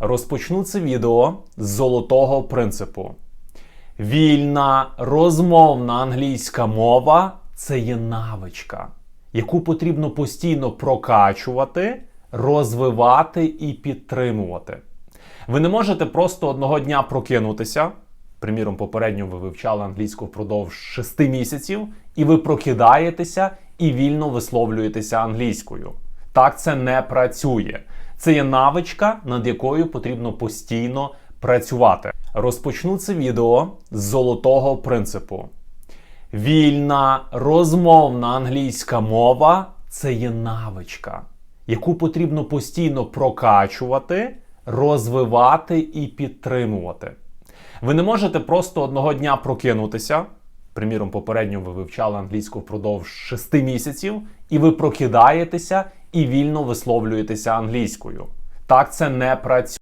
Розпочну це відео з золотого принципу. Вільна розмовна англійська мова це є навичка, яку потрібно постійно прокачувати, розвивати і підтримувати. Ви не можете просто одного дня прокинутися. Приміром, попередньо ви вивчали англійську впродовж 6 місяців, і ви прокидаєтеся і вільно висловлюєтеся англійською. Так це не працює. Це є навичка, над якою потрібно постійно працювати. Розпочну це відео з золотого принципу. Вільна розмовна англійська мова це є навичка, яку потрібно постійно прокачувати, розвивати і підтримувати. Ви не можете просто одного дня прокинутися. Приміром, попередньо ви вивчали англійську впродовж 6 місяців, і ви прокидаєтеся і вільно висловлюєтеся англійською. Так це не працює.